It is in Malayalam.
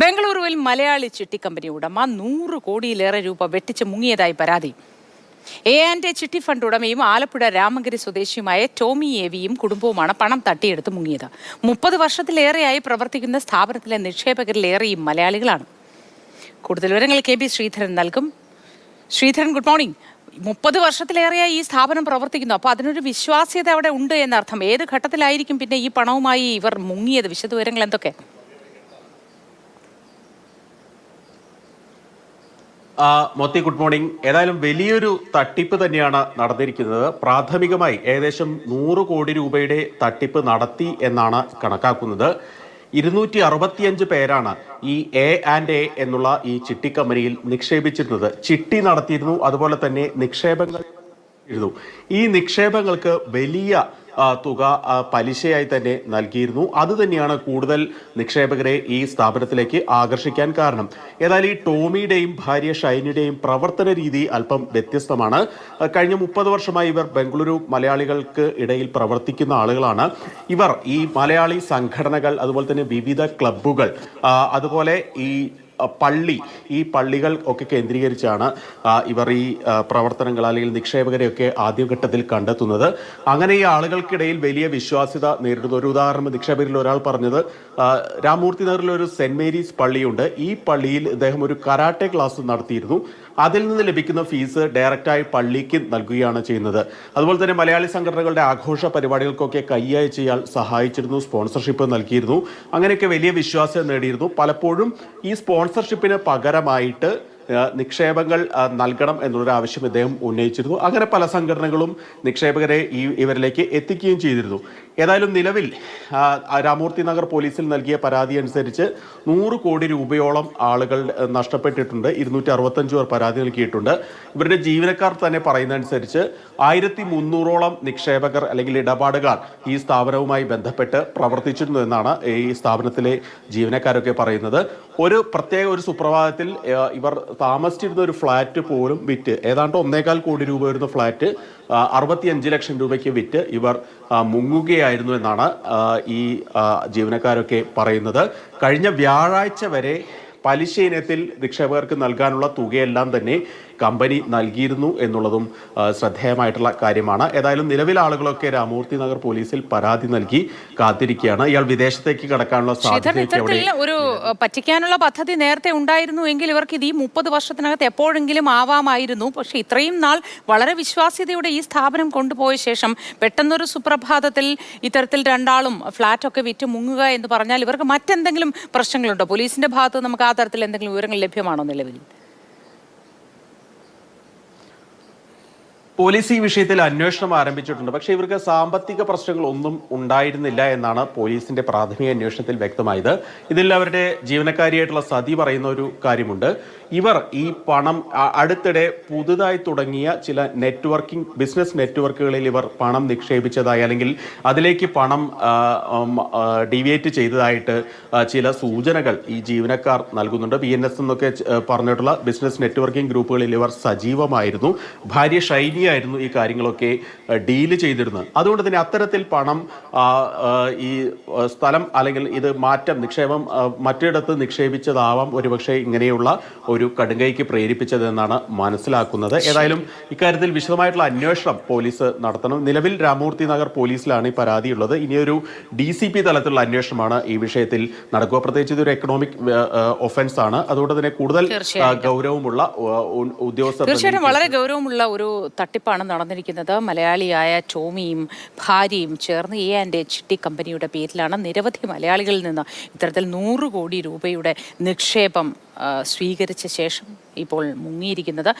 ബംഗളൂരുവിൽ മലയാളി ചിട്ടി കമ്പനി ഉടമ നൂറ് കോടിയിലേറെ രൂപ വെട്ടിച്ച് മുങ്ങിയതായി പരാതി. A and A chitty fund ഉടമയും Alappuzha Ramagiri സ്വദേശിയുമായ ടോമി ഏവിയും കുടുംബവുമാണ് പണം തട്ടിയെടുത്ത് മുങ്ങിയത്. മുപ്പത് വർഷത്തിലേറെയായി പ്രവർത്തിക്കുന്ന സ്ഥാപനത്തിലെ നിക്ഷേപകരിലേറെയും മലയാളികളാണ്. കൂടുതൽ വിവരങ്ങൾ കെ ബി ശ്രീധരൻ നൽകും. Sreedharan good morning. മുപ്പത് വർഷത്തിലേറെയായി ഈ സ്ഥാപനം പ്രവർത്തിക്കുന്നു. അപ്പോൾ അതിനൊരു വിശ്വാസ്യത അവിടെ ഉണ്ട് എന്നർത്ഥം. ഏത് ഘട്ടത്തിലായിരിക്കും പിന്നെ ഈ പണവുമായി ഇവർ മുങ്ങിയത്? വിശദവിവരങ്ങൾ എന്തൊക്കെ? Mothi good morning. ഏതായാലും വലിയൊരു തട്ടിപ്പ് തന്നെയാണ് നടന്നിരിക്കുന്നത്. പ്രാഥമികമായി ഏകദേശം നൂറ് കോടി രൂപയുടെ തട്ടിപ്പ് നടത്തി എന്നാണ് കണക്കാക്കുന്നത്. ഇരുന്നൂറ്റി അറുപത്തിയഞ്ച് പേരാണ് ഈ എ ആൻഡ് എ എന്നുള്ള ഈ ചിട്ടി കമ്പനിയിൽ നിക്ഷേപിച്ചിരുന്നത്. ചിട്ടി നടത്തിയിരുന്നു അതുപോലെ തന്നെ നിക്ഷേപങ്ങൾ ഇരുന്നു ഈ നിക്ഷേപങ്ങൾക്ക് വലിയ തുക പലിശയായി തന്നെ നൽകിയിരുന്നു. അത് തന്നെയാണ് കൂടുതൽ നിക്ഷേപകരെ ഈ സ്ഥാപനത്തിലേക്ക് ആകർഷിക്കാൻ കാരണം. ഏതായാലും ഈ ടോമിയുടെയും ഭാര്യ ഷൈനിയുടെയും പ്രവർത്തന രീതി അല്പം വ്യത്യസ്തമാണ്. കഴിഞ്ഞ മുപ്പത് വർഷമായി ഇവർ ബംഗളൂരു മലയാളികൾക്ക് ഇടയിൽ പ്രവർത്തിക്കുന്ന ആളുകളാണ്. ഇവർ ഈ മലയാളി സംഘടനകൾ അതുപോലെ തന്നെ വിവിധ ക്ലബ്ബുകൾ അതുപോലെ ഈ പള്ളി ഈ പള്ളികൾ ഒക്കെ കേന്ദ്രീകരിച്ചാണ് ഇവർ ഈ പ്രവർത്തനങ്ങൾ അല്ലെങ്കിൽ നിക്ഷേപകരെയൊക്കെ ആദ്യഘട്ടത്തിൽ കണ്ടെത്തുന്നത്. അങ്ങനെ ഈ ആളുകൾക്കിടയിൽ വലിയ വിശ്വാസ്യത നേരിടുന്ന. ഒരു ഉദാഹരണം നിക്ഷേപകരിൽ ഒരാൾ പറഞ്ഞത് രാമൂർത്തി നഗറിൽ ഒരു സെന്റ് മേരീസ് പള്ളിയുണ്ട്. ഈ പള്ളിയിൽ ഇദ്ദേഹം ഒരു കരാട്ടെ ക്ലാസ് നടത്തിയിരുന്നു. അതിൽ നിന്ന് ലഭിക്കുന്ന ഫീസ് ഡയറക്റ്റായി പള്ളിക്ക് നൽകുകയാണ് ചെയ്യുന്നത്. അതുപോലെ തന്നെ മലയാളി സംഘടനകളുടെ ആഘോഷ പരിപാടികൾക്കൊക്കെ കൈയയച്ച് ഇയാൾ സഹായിച്ചിരുന്നു സ്പോൺസർഷിപ്പ് നൽകിയിരുന്നു. അങ്ങനെയൊക്കെ വലിയ വിശ്വാസം നേടിയിരുന്നു. പലപ്പോഴും ഈ സ്പോൺസർഷിപ്പിന് പകരമായിട്ട് നിക്ഷേപങ്ങൾ നൽകണം എന്നുള്ളൊരു ആവശ്യം ഇദ്ദേഹം ഉന്നയിച്ചിരുന്നു. അങ്ങനെ പല സംഘടനകളും നിക്ഷേപകരെ ഈ ഇവരിലേക്ക് എത്തിക്കുകയും ചെയ്തിരുന്നു. ഏതായാലും നിലവിൽ രാമൂർത്തി നഗർ പോലീസിൽ നൽകിയ പരാതി അനുസരിച്ച് നൂറ് കോടി രൂപയോളം ആളുകൾ നഷ്ടപ്പെട്ടിട്ടുണ്ട്. ഇരുന്നൂറ്റി അറുപത്തഞ്ച് പേർ പരാതി നൽകിയിട്ടുണ്ട്. ഇവരുടെ ജീവനക്കാർ തന്നെ പറയുന്നതനുസരിച്ച് ആയിരത്തി മുന്നൂറോളം നിക്ഷേപകർ അല്ലെങ്കിൽ ഇടപാടുകാർ ഈ സ്ഥാപനവുമായി ബന്ധപ്പെട്ട് പ്രവർത്തിച്ചിരുന്നു എന്നാണ് ഈ സ്ഥാപനത്തിലെ ജീവനക്കാരൊക്കെ പറയുന്നത്. ഒരു പ്രത്യേക ഒരു സുപ്രഭാതത്തിൽ ഇവർ താമസിച്ചിരുന്ന ഒരു ഫ്ലാറ്റ് പോലും വിറ്റ് ഏതാണ്ട് ഒന്നേകാൽ കോടി രൂപ വരുന്ന ഫ്ലാറ്റ് അറുപത്തിയഞ്ച് ലക്ഷം രൂപയ്ക്ക് വിറ്റ് ഇവർ മുങ്ങുകയായിരുന്നു എന്നാണ് ഈ ജീവനക്കാരൊക്കെ പറയുന്നത്. കഴിഞ്ഞ വ്യാഴാഴ്ച വരെ പലിശ ഇനത്തിൽ നിക്ഷേപകർക്ക് നൽകാനുള്ള തുകയെല്ലാം തന്നെ കമ്പനി നൽകിയിരുന്നു എന്നുള്ളതും ശ്രദ്ധേയമായിട്ടുള്ള കാര്യമാണ്. ഏതായാലും നിലവിൽ ആളുകളൊക്കെ രാമൂർത്തി നഗർ പോലീസിൽ പരാതി നൽകി കാത്തിരിക്കുകയാണ്. ഇയാൾ വിദേശത്തേക്ക് കടക്കാനുള്ള ഒരു പറ്റിക്കാനുള്ള പദ്ധതി നേരത്തെ ഉണ്ടായിരുന്നു എങ്കിൽ ഇവർക്ക് ഇത് ഈ മുപ്പത് വർഷത്തിനകത്ത് എപ്പോഴെങ്കിലും ആവാമായിരുന്നു. പക്ഷെ ഇത്രയും നാൾ വളരെ വിശ്വാസ്യതയോടെ ഈ സ്ഥാപനം കൊണ്ടുപോയ ശേഷം പെട്ടെന്നൊരു സുപ്രഭാതത്തിൽ ഇത്തരത്തിൽ രണ്ടാളും ഫ്ളാറ്റൊക്കെ വിറ്റ് മുങ്ങുക എന്ന് പറഞ്ഞാൽ ഇവർക്ക് മറ്റെന്തെങ്കിലും പ്രശ്നങ്ങളുണ്ടോ? പോലീസിന്റെ ഭാഗത്ത് നമുക്ക് ആ തരത്തിൽ എന്തെങ്കിലും വിവരങ്ങൾ ലഭ്യമാണോ നിലവിൽ? പോലീസ് ഈ വിഷയത്തിൽ അന്വേഷണം ആരംഭിച്ചിട്ടുണ്ട്. പക്ഷേ ഇവർക്ക് സാമ്പത്തിക പ്രശ്നങ്ങൾ ഒന്നും ഉണ്ടായിരുന്നില്ല എന്നാണ് പോലീസിന്റെ പ്രാഥമിക അന്വേഷണത്തിൽ വ്യക്തമായത്. ഇതിൽ അവരുടെ ജീവനക്കാരിയായിട്ടുള്ള സതി പറയുന്ന ഒരു കാര്യമുണ്ട്. ഇവർ ഈ പണം അടുത്തിടെ പുതുതായി തുടങ്ങിയ ചില നെറ്റ്വർക്കിംഗ് ബിസിനസ് നെറ്റ്വർക്കുകളിൽ ഇവർ പണം നിക്ഷേപിച്ചതായി അല്ലെങ്കിൽ അതിലേക്ക് പണം ഡിവിയേറ്റ് ചെയ്തതായിട്ട് ചില സൂചനകൾ ഈ ജീവനക്കാർ നൽകുന്നുണ്ട്. ബി എന്നൊക്കെ പറഞ്ഞിട്ടുള്ള ബിസിനസ് നെറ്റ്വർക്കിംഗ് ഗ്രൂപ്പുകളിൽ ഇവർ സജീവമായിരുന്നു. ഭാര്യ ഷൈനിയായിരുന്നു ഈ കാര്യങ്ങളൊക്കെ ഡീൽ ചെയ്തിരുന്നത്. അതുകൊണ്ട് തന്നെ അത്തരത്തിൽ പണം ഈ സ്ഥലം അല്ലെങ്കിൽ ഇത് മാറ്റം നിക്ഷേപം മറ്റിടത്ത് നിക്ഷേപിച്ചതാവാം ഒരുപക്ഷെ ഇങ്ങനെയുള്ള ഒരു കടുങ്കൈക്ക് പ്രേരിപ്പിച്ചതെന്നാണ് മനസ്സിലാക്കുന്നത്. ഏതായാലും ഇക്കാര്യത്തിൽ വിശദമായിട്ടുള്ള അന്വേഷണം പോലീസ് നടത്തണം. നിലവിൽ രാമൂർത്തി നഗർ പോലീസിലാണ് ഈ പരാതിയുള്ളത്. ഇനിയൊരു ഡി സി പി തലത്തിലുള്ള അന്വേഷണമാണ് ഈ വിഷയത്തിൽ നടക്കുക. പ്രത്യേകിച്ച് ഇതൊരു എക്കണോമിക് ഒഫൻസ് ആണ്. അതുകൊണ്ട് തന്നെ കൂടുതൽ ഗൗരവമുള്ള ഉദ്യോഗസ്ഥർ തീർച്ചയായിട്ടും വളരെ ഗൗരവമുള്ള ഒരു തട്ടിപ്പാണ് നടന്നിരിക്കുന്നത്. മലയാളിയായ ടോമിയും ഭാര്യയും ചേർന്ന് എ ആൻഡ് എച്ച് ടി കമ്പനിയുടെ പേരിലാണ് നിരവധി മലയാളികളിൽ നിന്ന് ഇത്തരത്തിൽ നൂറ് കോടി രൂപയുടെ നിക്ഷേപം സ്വീകരിച്ച ശേഷം ഇപ്പോൾ മുങ്ങിയിരിക്കുന്നത്.